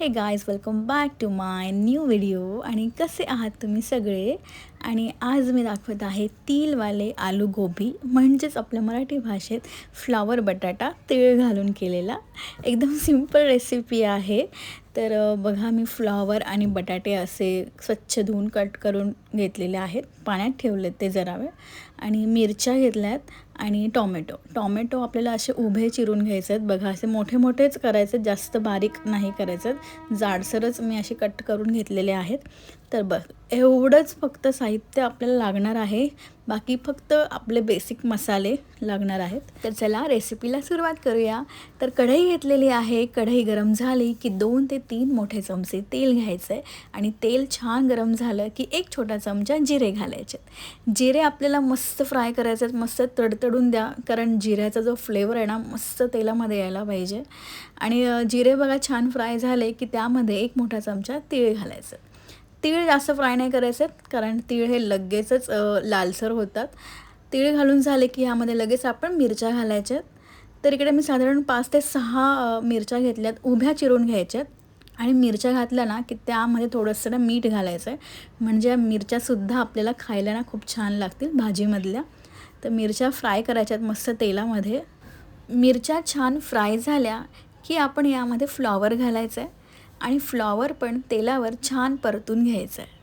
हे guys welcome back to my new video आणि कसे आहात तुम्ही सगळे? आणि आज मी दाखवत आहे तिलवाले आलू गोबी म्हणजेच आपल्या मराठी भाषेत फ्लावर बटाटा तीळ घालून केलेला. एकदम सिंपल रेसिपी आहे. तर बघा मी फ्लॉवर आणि बटाटे असे स्वच्छ धुवून कट करून घेतलेले आहेत. पाण्यात ठेवलेत ते जरा वेळ. आणि मिरच्या घेतल्यात. आणि टॉमॅटो. टॉमॅटो आपल्याला असे उभे चिरून घ्यायचे आहेत बघा असे मोठे मोठेच करायचे आहेत, जास्त बारीक नाही करायचं जाडसरच मी असे कट करून घेतलेले आहेत. तर बघ एवढंच फक्त साहित्य आपल्याला लागणार आहे. बाकी फक्त आपले बेसिक मसाले लागणार आहेत. तर चला रेसिपीला सुरुवात करूया. तर कढई घेतलेली आहे. कढई गरम झाली की दोन ते तीन मोठे चमचे तेल घ्यायचं आहे आणि तेल छान गरम झालं की एक छोटा चमचा जिरे घालायचे. जिरे आपल्याला मस्त फ्राय करायचे आहेत. मस्त तडतड चढून द्या. कारण जिऱ्याचा जो फ्लेवर आहे ना मस्त तेलामध्ये यायला पाहिजे. आणि जिरे बघा छान फ्राय झाले की त्यामध्ये एक मोठा चमचा तीळ घालायचं. तीळ जास्त फ्राय नाही करायचे कारण तीळ हे लगेचच लालसर होतात. तीळ घालून झाले की ह्यामध्ये लगेच आपण मिरच्या घालायच्या आहेत तर इकडे मी साधारण पाच ते सहा मिरच्या घेतल्यात उभ्या चिरून घ्यायच्यात. आणि मिरच्या घातल्या ना की त्यामध्ये थोडंसं ना मीठ घालायचं आहे म्हणजे या मिरच्यासुद्धा आपल्याला खायला ना खूप छान लागतील भाजीमधल्या. तर मिरच्या फ्राय करायच्यात मस्त तेलामध्ये. मिरच्या छान फ्राय झाल्या की आपण यामध्ये फ्लॉवर घालायचं आहे आणि फ्लॉवर पण तेलावर छान परतून घ्यायचं आहे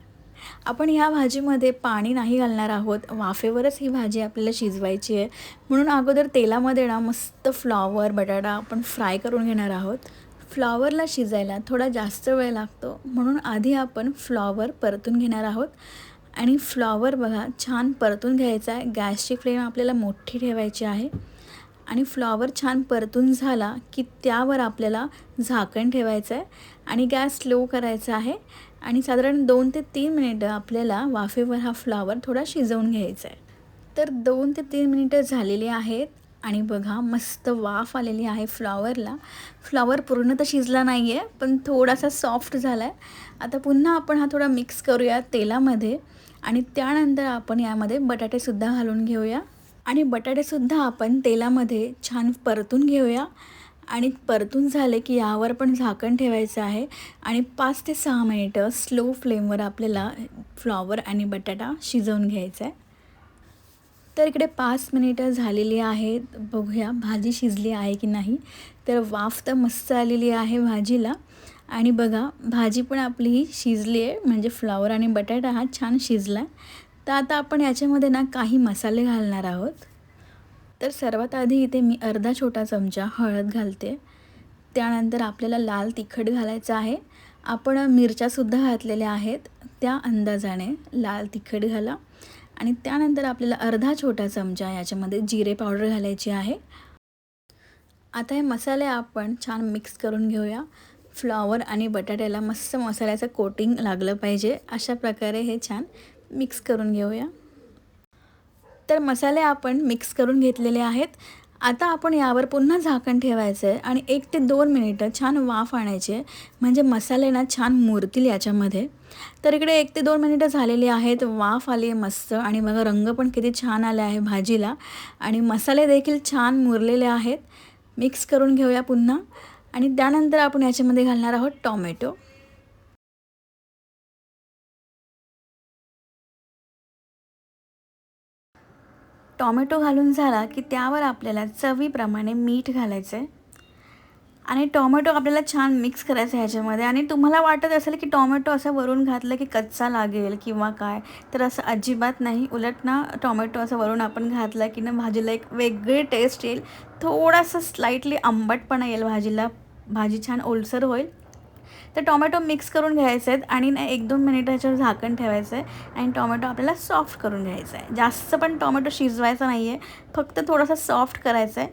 आपण ह्या भाजीमध्ये पाणी नाही घालणार आहोत वाफेवरच ही भाजी आपल्याला शिजवायची आहे. म्हणून अगोदर तेलामध्ये ना मस्त फ्लॉवर बटाटा आपण फ्राय करून घेणार आहोत. फ्लॉवरला शिजायला थोडा जास्त वेळ लागतो म्हणून आधी आपण फ्लॉवर परतून घेणार आहोत. आणि फ्लॉवर बघा छान परतून घ्यायचा आहे. गॅसची फ्लेम आपल्याला मोठी ठेवायची आहे. आणि फ्लॉवर छान परतून झाला की त्यावर आपल्याला झाकण ठेवायचं आहे. आणि गॅस स्लो करायचा आहे. आणि साधारण दोन ते तीन मिनिटं आपल्याला वाफेवर हा फ्लॉवर थोडा शिजवून घ्यायचा आहे. तर दोन ते तीन मिनिटं झालेली आहेत. आणि बघा मस्त वाफ आलेली आहे फ्लॉवरला. फ्लॉवर पूर्ण तर शिजला नाही आहे पण थोडासा सॉफ्ट झाला आहे आता पुन्हा आपण हा थोडा मिक्स करूया तेलामध्ये आणि त्यानंतर आपण यामध्ये बटाटेसुद्धा घालून घेऊया. आणि बटाटेसुद्धा आपण तेलामध्ये छान परतून घेऊया. आणि परतून झाले की यावर पण झाकण ठेवायचं आहे. आणि पाच ते सहा मिनिटं स्लो फ्लेमवर आपल्याला फ्लॉवर आणि बटाटा शिजवून घ्यायचा आहे तर इकडे पाच मिनिटं झालेली आहेत. बघूया भाजी शिजली आहे की नाही. तर वाफ तर मस्त आलेली आहे भाजीला. आणि बघा भाजी पण आपली ही शिजली आहे. म्हणजे फ्लॉवर आणि बटाटा हा छान शिजला आहे. तर आता आपण याच्यामध्ये ना काही मसाले घालणार आहोत. तर सर्वात आधी इथे मी अर्धा छोटा चमचा हळद घालते. त्यानंतर आपल्याला लाल तिखट घालायचं आहे. आपण मिरच्यासुद्धा घातलेल्या आहेत त्या अंदाजाने लाल तिखट घाला. आणि त्यानंतर आपल्याला अर्धा छोटा चमचा याच्यामध्ये जिरे पावडर घालायची आहे. आता हे मसाले आपण छान मिक्स करून घेऊया. फ्लॉवर आणि बटाट्याला मस्त मसाल्याचं कोटिंग लागलं पाहिजे. अशा प्रकारे हे छान मिक्स करून घेऊया. तर मसाले आपण मिक्स करून घेतलेले आहेत. आता आपण यावर पुन्हा झाकण ठेवायचं आहे आणि एक ते दोन मिनिटं छान वाफ आणायचे म्हणजे मसाले ना छान मुरतील याच्यामध्ये. तर इकडे एक ते दोन मिनिटं झालेली आहेत. वाफ आली आहे मस्त आणि बघा रंग पण किती छान आले आहे भाजीला. आणि मसाले देखील छान मुरलेले आहेत. मिक्स करून घेऊया पुन्हा. आणि त्यानंतर आपण याच्यामध्ये घालणार आहोत टॉमॅटो. टॉमॅटो घालून झाला की त्यावर आपल्याला चवीप्रमाणे मीठ घालायचं आहे आणि टॉमॅटो आपल्याला छान मिक्स करायचं आहे ह्याच्यामध्ये. आणि तुम्हाला वाटत असेल की टॉमॅटो असं वरून घातलं की कच्चा लागेल किंवा काय तर असं अजिबात नाही. उलट ना टॉमॅटो असं वरून आपण घातला की ना भाजीला एक वेगळी टेस्ट येईल. थोडासा स्लाइटली आंबटपणा येईल भाजीला. भाजी छान ओलसर होईल. तर टोमॅटो मिक्स करून घ्यायचे आहेत आणि ना एक दोन मिनिटं ह्याच्यावर झाकण ठेवायचं आहे आणि टोमॅटो आपल्याला सॉफ्ट करून घ्यायचा आहे. जास्त पण टोमॅटो शिजवायचा नाही आहे फक्त थोडासा सॉफ्ट करायचा आहे.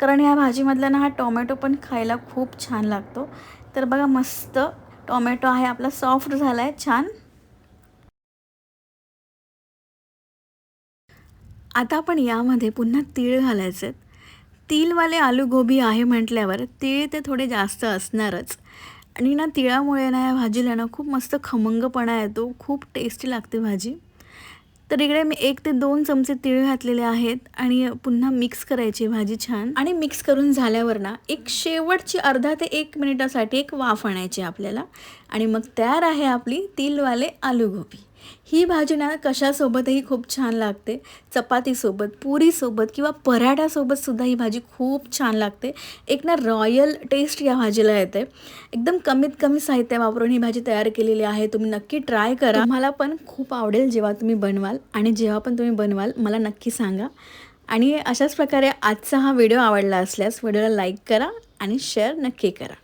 कारण ह्या भाजीमधला ना हा टोमॅटो पण खायला खूप छान लागतो. तर बघा मस्त टोमॅटो आहे आपला सॉफ्ट झाला आहे छान. आता आपण यामध्ये पुन्हा तीळ घालायचे आहेत तीलवाले आलू गोबी आहे म्हटल्यावर तीळ ते थोडे जास्त असणारच. आणि ना तिळामुळे ना या भाजीला ना खूप मस्त खमंगपणा येतो खूप टेस्टी लागते भाजी. तर इकडे मी एक ते दोन चमचे तीळ घातलेले आहेत आणि पुन्हा मिक्स करायची भाजी छान. आणि मिक्स करून झाल्यावर ना एक शेवटची अर्धा ते एक मिनिटासाठी एक वाफ आणायची आपल्याला. आणि मग तयार आहे आपली तिलवाले आलू गोबी ही भाजी ना कशासोबतही खूप छान लागते. चपातीसोबत पुरीसोबत किंवा पराठ्यासोबत सुद्धा ही भाजी खूप छान लागते. एक ना रॉयल टेस्ट या भाजीला येते. एकदम कमीत कमी साहित्य वापरून ही भाजी तयार केलेली आहे. तुम्ही नक्की ट्राय करा. मला पण खूप आवडेल जेव्हा तुम्ही बनवाल आणि जेव्हा पण तुम्ही बनवाल मला नक्की सांगा. आणि अशाच प्रकारे आजचा हा व्हिडिओ आवडला असल्यास व्हिडिओला लाईक करा आणि शेअर नक्की करा.